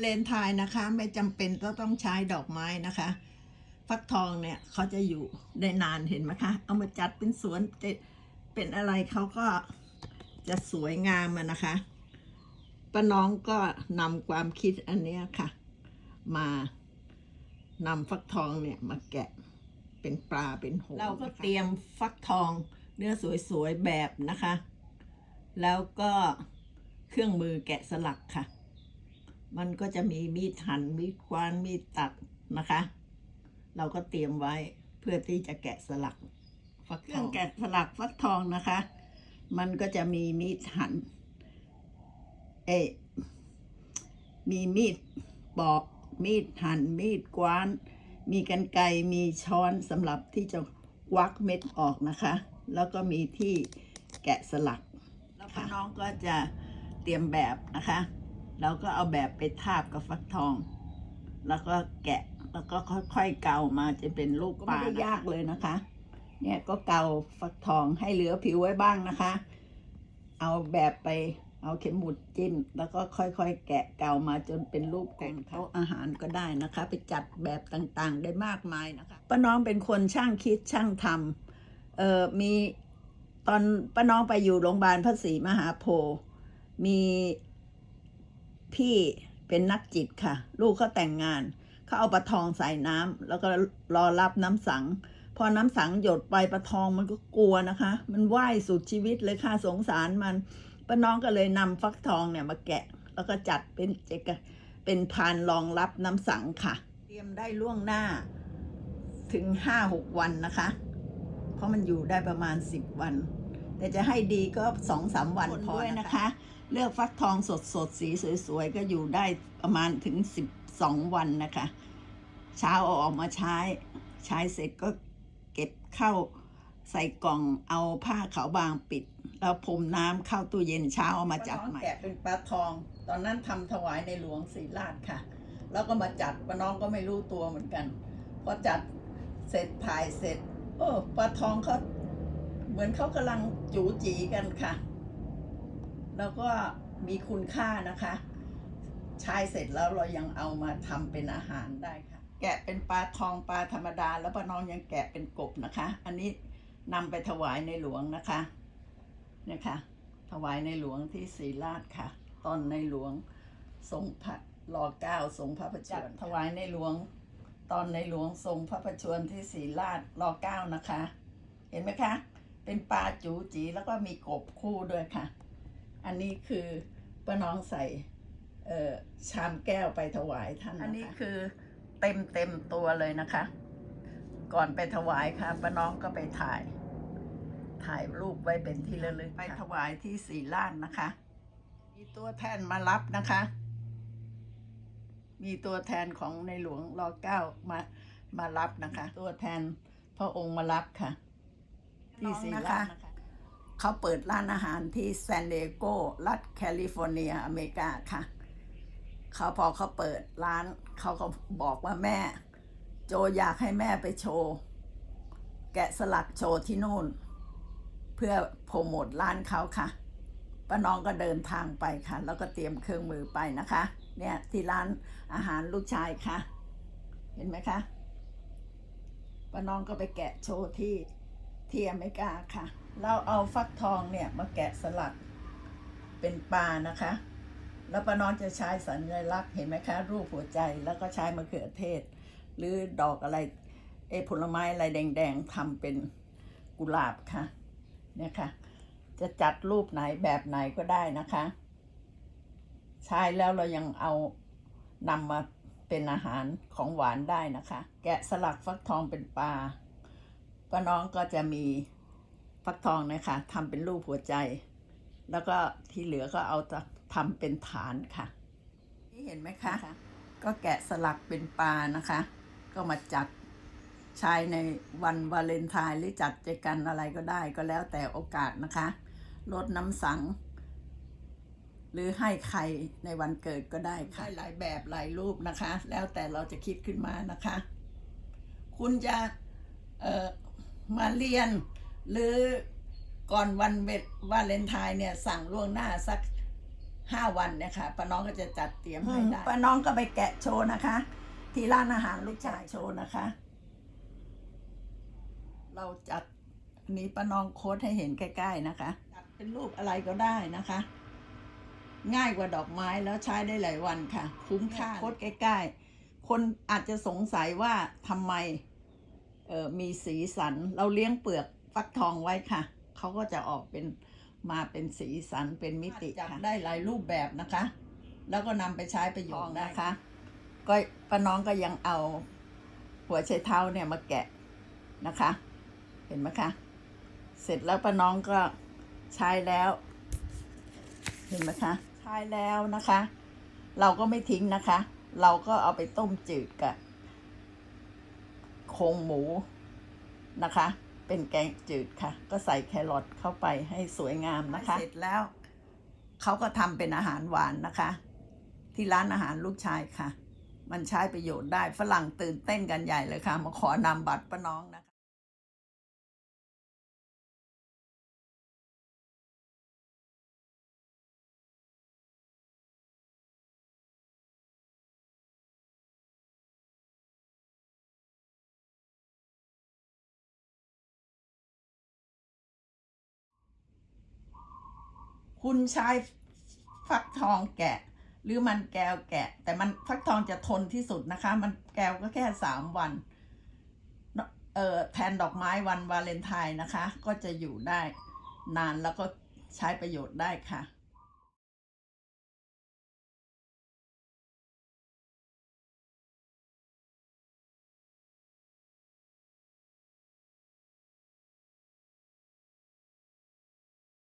เลนทายนะคะ ไม่จำเป็นต้องต้องใช้ดอกไม้นะคะ ฟักทองเนี่ยเขาจะอยู่ได้นานเห็นไหมคะ เอามาจัดเป็นสวนเป็นอะไรเขาก็จะสวยงามอะนะคะป้าน้องก็นำความคิดอันเนี้ยค่ะ มานำฟักทองเนี่ยมาแกะเป็นปลาเป็นหงเราก็เตรียมฟักทองเนื้อสวยๆแบบนะคะ แล้วก็เครื่องมือแกะสลักค่ะ มันก็จะมีมีดหั่นมีดควานมีดตัดนะคะ เราก็เตรียมไว้เพื่อที่จะแกะสลักฟักทองเครื่องแกะสลักฟักทองนะคะ มันก็จะมีมีดหั่นเอยมีมีดปอกมีดหั่นมีดกวาน มีกันไกรมีช้อนสำหรับที่จะควักเม็ดออกนะคะ แล้วก็มีที่แกะสลักแล้วก็น้องก็จะเตรียมแบบนะคะ เราก็เอาแบบไปทาบกับฟักทอง แล้วก็แกะแล้วก็ค่อยๆเกามาจะเป็นลูกปลาไม่ได้ยากเลยนะคะ เนี่ยก็เกาฟักทองให้เหลือผิวไว้บ้างนะคะ เอาแบบไปเอาเข็มหมุดจิ้มแล้วก็ค่อยๆ แกะเกามาจนเป็นรูปแกงโต๊ะอาหารก็ได้นะคะ ไปจัดแบบต่างๆ ได้มากมายนะคะป้าน้องเป็นคนช่างคิดช่างทำเอ่อมีตอนป้าน้องไปอยู่โรงพยาบาลพระศรีมหาโพธิ์มี พี่เป็นนักจิตค่ะ ลูกเขาแต่งงานเขาเอาปลาทองใส่น้ำแล้วก็รอรับน้ำสัง พอน้ำสังหยดไปปลาทองมันก็กลัวนะคะ มันว่ายสุดชีวิตเลยค่ะสงสารมันป้าน้องก็เลยนำฟักทองเนี่ยมาแกะ แล้วก็จัดเป็นเจกเป็นพานรองรับน้ำสังค่ะ เตรียมได้ล่วงหน้าถึงห้าหกวันนะคะ เพราะมันอยู่ได้ประมาณสิบวัน แต่จะให้ดีก็สองสามวันพอด้วยนะคะ เลือกฟักทองสดสดๆสีสวยๆ ก็อยู่ได้ประมาณถึงสิบสองวันนะคะ เช้าเอาออกมาใช้ ใช้เสร็จก็เก็บเข้าใส่กล่องเอาผ้าขาวบางปิด แล้วพรมน้ำเข้าตู้เย็นเช้าเอามาจัดใหม่แกะเป็นปลาทอง ตอนนั้นทำถวายในหลวงศรีราชค่ะ แล้วก็มาจัดป้าน้องก็ไม่รู้ตัวเหมือนกันพอจัดเสร็จถ่ายเสร็จ โอ้ปลาทองเขาเหมือนเขากำลังจูจีกันค่ะ แล้วก็มีคุณค่านะคะ ใช้เสร็จแล้วเรายังเอามาทำเป็นอาหารได้ค่ะ แกะเป็นปลาทองปลาธรรมดา แล้วป้าน้องยังแกะเป็นกบนะคะ อันนี้นำไปถวายในหลวงนะคะเนี่ยค่ะถวายในหลวงที่ศรีราชค่ะ ตอนในหลวงทรงพระรอเก้าทรงพระประชวรถวายในหลวง ตอนในหลวงทรงพระประชวรที่ศรีราชรอเก้านะคะ เห็นไหมคะ เป็นปลาจูจีแล้วก็มีกบคู่ด้วยค่ะ อันนี้คือป้าน้องใส่เอ่อชามแก้วไปถวายท่านนะคะอันนี้คือเต็มเต็มตัวเลยนะคะ ก่อนไปถวายค่ะป้าน้องก็ไปถ่าย ถ่ายรูปไว้เป็นที่ระลึกไปถวายที่ศรีราชนะคะ มีตัวแทนมารับนะคะ มีตัวแทนของในหลวงรอเก้ามามารับนะคะ ตัวแทนพระองค์มารับค่ะ ที่ศรีราช เขาเปิดร้านอาหารที่ซานดิเอโกรัฐแคลิฟอร์เนียอเมริกาค่ะ เขาพอเขาเปิดร้านเขาก็บอกว่าแม่ โจอยากให้แม่ไปโชว์ แกะสลักโชว์ที่นู่น เพื่อโปรโมทร้านเขาค่ะป้าน้องก็เดินทางไปค่ะ แล้วก็เตรียมเครื่องมือไปนะคะ เนี่ยที่ร้านอาหารลูกชายค่ะ เห็นไหมคะป้าน้องก็ไปแกะโชว์ที่ที่อเมริกาค่ะ เราเอาฟักทองเนี่ยมาแกะสลักเป็นปลานะคะ แล้วป้าน้องจะใช้สัญลักษณ์เห็นไหมคะ รูปหัวใจแล้วก็ใช้มะเขือเทศ หรือดอกอะไรเอผลไม้อะไรแดงๆทำเป็นกุหลาบค่ะเนี่ยค่ะ จะจัดรูปไหนแบบไหนก็ได้นะคะ ใช้แล้วเรายังเอานำมาเป็นอาหารของหวานได้นะคะ แกะสลักฟักทองเป็นปลาป้าน้องก็จะมี ฟักทองนะคะทำเป็นรูปหัวใจ แล้วก็ที่เหลือก็เอาจะทำเป็นฐานค่ะ นี่เห็นไหมคะ ก็แกะสลักเป็นปลานะคะ ก็มาจัดใช้ในวันวาเลนไทน์หรือจัดเจอกันอะไรก็ได้ก็แล้วแต่โอกาสนะคะลดน้ำสัง หรือให้ใครในวันเกิดก็ได้ค่ะได้หลายแบบหลายรูปนะคะ แล้วแต่เราจะคิดขึ้นมานะคะ คุณจะเอ่อมาเรียน หรือก่อนวันเวทวาเลนไทน์เนี่ยสั่งล่วงหน้าสักห้าวันเนี่ยค่ะป้าน้องก็จะจัดเตรียมให้ได้ป้าน้องก็ไปแกะโชว์นะคะ ที่ร้านอาหารลูกชายโชว์นะคะ เราจัดอันนี้ป้าน้องโค้ดให้เห็นใกล้ ๆนะคะจัดเป็นรูปอะไรก็ได้นะคะ ง่ายกว่าดอกไม้แล้วใช้ได้หลายวันค่ะ คุ้มค่าโค้ดใกล้ ๆ คนอาจจะสงสัยว่าทำไมเออมีสีสัน เราเลี้ยงเปลือก ฟักทองไว้ค่ะ เขาก็จะออกเป็นมาเป็นสีสันเป็นมิติจัดได้หลายรูปแบบนะคะ แล้วก็นำไปใช้ประโยชน์นะคะ ก็ป้าน้องก็ยังเอาหัวไชเท้าเนี่ยมาแกะนะคะ เห็นไหมคะ เสร็จแล้วป้าน้องก็ใช้แล้ว เห็นไหมคะ ใช้แล้วนะคะ เราก็ไม่ทิ้งนะคะ เราก็เอาไปต้มจืดกับโครงหมูนะคะ เป็นแกงจืดค่ะ ก็ใส่แครอทเข้าไปให้สวยงามนะคะ เสร็จแล้วเขาก็ทำเป็นอาหารหวานนะคะ ที่ร้านอาหารลูกชายค่ะ มันใช้ประโยชน์ได้ฝรั่งตื่นเต้นกันใหญ่เลยค่ะ มาขอนำบัตรป้าน้องนะคะ คุณใช้ฟักทองแกะ หรือมันแก้วแกะ แต่มันฟักทองจะทนที่สุดนะคะ มันแก้วก็แค่สามวันเอ่อแทนดอกไม้วันวาเลนไทน์นะคะ ก็จะอยู่ได้นานแล้วก็ใช้ประโยชน์ได้ค่ะ